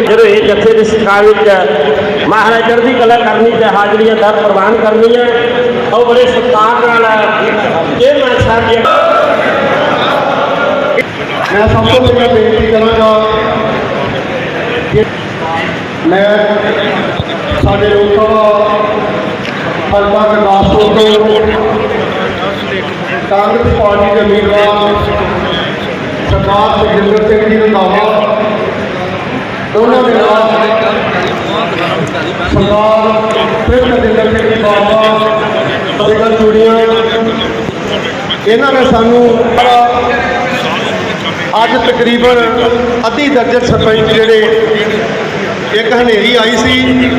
ਜਦੋਂ ਇਹ ਜੱਥੇ ਦੀ ਸਿਖਾ ਵਿੱਚ ਮਹਾਰਾਜ ਚੜ੍ਹਦੀ ਕਲਾ ਕਰਨੀ ਤੇ ਹਾਜ਼ਰੀਆਂ ਦਰ ਪ੍ਰਵਾਨ ਹੈ ਉਹ ਬੜੇ ਸਤਿਕਾਰ ਨਾਲ ਇਹ ਮੈਂ ਸਾਹਿਬ ਜੀ ਮੈਂ ਸਭ ਤੋਂ ਪਹਿਲਾਂ ਬੇਨਤੀ ਕਰਾਂਗਾ ਕਿ ਮੈਂ ਸਾਡੇ ਲੋਕ ਸਭਾ ਹਲਕਾ ਗੁਰਦਾਸਪੁਰ ਤੋਂ ਕਾਂਗਰਸ ਪਾਰਟੀ ਦੇ ਉਮੀਦਵਾਰ ਸਰਦਾਰ ਸੁਖਜਿੰਦਰ ਸਿੰਘ ਜੀ ਰੰਧਾਵਾ ਉਹਨਾਂ ਦੇ ਨਾਲ ਸਰਦਾਰ ਪ੍ਰਿੰਦਰ ਸਿੰਘ ਬਾਬਾ ਦੇ ਨਾਲ ਜੁੜੀਆਂ ਇਹਨਾਂ ਨੇ ਸਾਨੂੰ ਬੜਾ ਅੱਜ ਤਕਰੀਬਨ ਅੱਧੀ ਦਰਜਨ ਸਰਪੰਚ ਜਿਹੜੇ ਇੱਕ ਹਨੇਰੀ ਆਈ ਸੀ।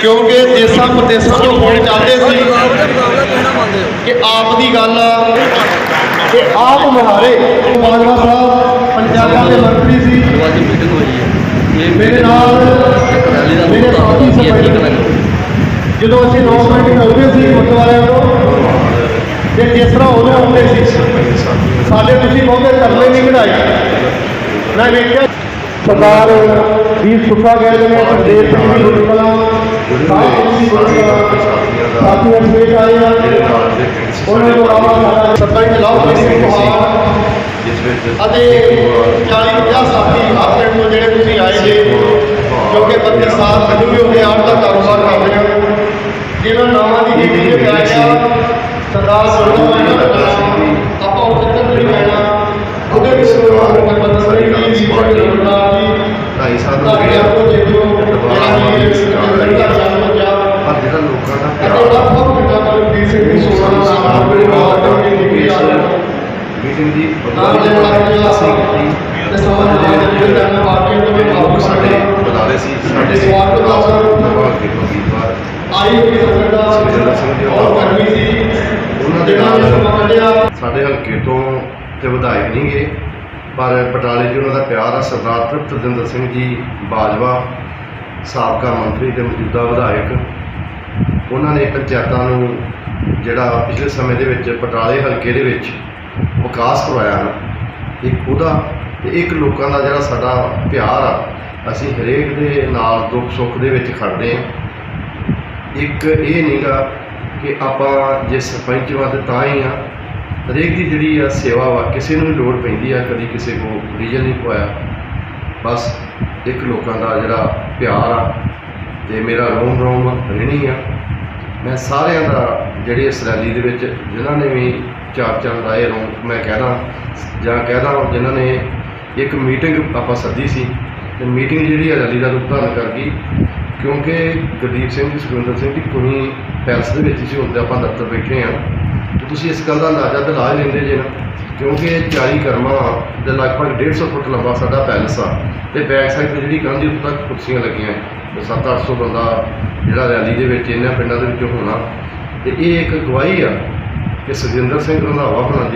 ਕਿਉਂਕਿ ਦੇਸਾਂ ਪ੍ਰਦੇਸਾਂ ਤੋਂ ਫੋਨ ਚੱਲਦੇ ਸੀ ਕਿ ਆਪ ਦੀ ਗੱਲ ਆ, ਕਿ ਆਪ ਮੁਹਾਰੇ। ਬਾਜਵਾ ਸਾਹਿਬ ਪੰਜਾਬਾਂ ਦੇ ਮੰਤਰੀ ਸੀ। ਮੇਰੇ ਨਾਲ ਮੇਰੇ ਸਾਥੀ ਸਰਪੰਚ ਜਦੋਂ ਅਸੀਂ 9 ਮਿੰਟ ਸੀ ਗੁਰਦੁਆਰਿਆਂ ਤੋਂ, ਤੇ ਜਿਸ ਤਰ੍ਹਾਂ ਉਹਦੇ ਹੁੰਦੇ ਸੀ। ਸਾਡੇ ਤੁਸੀਂ ਬਹੁਤੇ ਤਰਲੇ ਨਹੀਂ ਕਢਾਏ ਮੈਂ ਵੇਖਿਆ ਸਰਦਾਰ ਵੀਰ ਸੁੱਖਾ ਗਏ ਨੇ ਸੰਦੇਸ਼ ਸਿੰਘ ਜੀ ਗੁਰਕਲਾ ਸਾਹਿਬ ਜੀ ਗੁਰਕਲਾ ਸਾਥੀ ਅਸਵੇਟ ਆਏ ਆ। ਉਹਨਾਂ ਤੋਂ ਇਲਾਵਾ ਸਾਡਾ ਸਰਪੰਚ ਲਾਭ ਸਿੰਘ ਕੁਮਾਰ ਅਤੇ 40 50 ਸਾਥੀ ਆਪਣੇ ਤੋਂ ਜਿਹੜੇ ਤੁਸੀਂ ਆਏ ਜੇ ਜੋ ਕਿ 32 ਸਾਲ ਮੈਨੂੰ ਵੀ ਉਹਦੇ ਆਪ ਦਾ ਕਾਰੋਬਾਰ ਕਰ ਰਹੇ ਹੋ ਜਿਨ੍ਹਾਂ ਨਾਮਾਂ ਦੀ ਗਿਣਤੀ ਵਿੱਚ ਆਇਆ ਸਰਦਾਰ ਸਰਦਾਰ ਇਹਨਾਂ ਦਾ ਸੀ ਸਾਡੇ ਤੇ ਦਾ ਉਮੀਦਵਾਰ ਆਈ ਹੋਈ ਸੀ ਉਹਨਾਂ ਦੇ ਨਾਲ ਹਲਕੇ ਤੋਂ ਤੇ ਵਿਧਾਇਕ ਨਹੀਂ ਗਏ ਪਰ ਬਟਾਲੇ 'ਚ ਉਹਨਾਂ ਦਾ ਪਿਆਰ ਆ। ਸਰਦਾਰ ਤ੍ਰਿਪਤਜਿੰਦਰ ਸਿੰਘ ਜੀ ਬਾਜਵਾ ਸਾਬਕਾ ਮੰਤਰੀ ਤੇ ਮੌਜੂਦਾ ਵਿਧਾਇਕ। ਉਹਨਾਂ ਨੇ ਪੰਚਾਇਤਾਂ ਨੂੰ ਜਿਹੜਾ ਪਿਛਲੇ ਸਮੇਂ ਦੇ ਵਿੱਚ ਬਟਾਲੇ ਹਲਕੇ ਦੇ ਵਿੱਚ ਵਿਕਾਸ ਕਰਵਾਇਆ ਨਾ, ਇੱਕ ਉਹਦਾ ਤੇ ਇੱਕ ਲੋਕਾਂ ਦਾ ਜਿਹੜਾ ਸਾਡਾ ਪਿਆਰ ਆ, ਅਸੀਂ ਹਰੇਕ ਦੇ ਨਾਲ ਦੁੱਖ ਸੁੱਖ ਦੇ ਵਿੱਚ ਖੜਦੇ ਹਾਂ। ਇੱਕ ਇਹ ਨਹੀਂਗਾ ਕਿ ਆਪਾਂ ਜੇ ਸਰਪੰਚ ਵਾਂ ਤੇ ਤਾਂ ਹੀ ਆ, ਹਰੇਕ ਦੀ ਜਿਹੜੀ ਆ ਸੇਵਾ ਵਾ, ਕਿਸੇ ਨੂੰ ਵੀ ਲੋੜ ਪੈਂਦੀ ਆ, ਕਦੀ ਕਿਸੇ ਕੋ ਡੀਜ਼ਲ ਨਹੀਂ ਪਵਾਇਆ ਬਸ ਇੱਕ ਲੋਕਾਂ ਦਾ ਜਿਹੜਾ ਪਿਆਰ ਆ, ਤੇ ਮੇਰਾ ਰੋਮ ਰੋਮ ਰਹਿਣੀ ਆ। ਮੈਂ ਸਾਰਿਆਂ ਦਾ ਜਿਹੜੇ ਇਸ ਰੈਲੀ ਦੇ ਵਿੱਚ ਜਿਨ੍ਹਾਂ ਨੇ ਵੀ ਚਾਰ ਚੰਦ ਰਾਏ ਰੋਮ ਮੈਂ ਕਹਿਦਾ, ਜਾਂ ਕਹਿਦਾ ਜਿਨ੍ਹਾਂ ਨੇ ਇੱਕ ਮੀਟਿੰਗ ਆਪਾਂ ਸੱਦੀ ਸੀ, ਤੇ ਮੀਟਿੰਗ ਜਿਹੜੀ ਆ ਰੈਲੀ ਦਾ ਰੂਪ ਧਾਰਨ ਕਰ ਗਈ ਕਿਉਂਕਿ ਗੁਰਦੀਪ ਸਿੰਘ ਜੀ ਸੁਖਵਿੰਦਰ ਸਿੰਘ ਜੀ ਕੋਈ ਪੈਲਸ ਦੇ ਵਿੱਚ ਸੀ ਹੁੰਦੇ ਆਪਾਂ ਦਫ਼ਤਰ ਬੈਠੇ ਆ ਤੇ ਤੁਸੀਂ ਇਸ ਗੱਲ ਦਾ ਅੰਦਾਜ਼ਾ ਤਾਂ ਲਾ ਲੈਂਦੇ ਜੇ ਨਾ, ਕਿਉਂਕਿ 40 ਕਰਮਾਂ ਦੇ ਲਗਭਗ 150 ਫੁੱਟ ਲੰਬਾ ਸਾਡਾ ਪੈਲਸ ਆ, ਤੇ ਬੈਕ ਸਾਈਡ ਤੇ ਜਿਹੜੀ ਕੰਧ ਉੱਤੇ ਤੱਕ ਕੁਰਸੀਆਂ ਲੱਗੀਆਂ। 7-800 ਬੰਦਾ ਜਿਹੜਾ ਰੈਲੀ ਦੇ ਵਿੱਚ ਇਹਨਾਂ ਪਿੰਡਾਂ ਦੇ ਵਿੱਚੋਂ ਹੋਣਾ, ਤੇ ਇਹ ਇੱਕ ਗਵਾਹੀ ਆ ਕਿ ਸੁਖਜਿੰਦਰ ਸਿੰਘ ਰੰਧਾਵਾ ਹੋਣਾ ਦੀ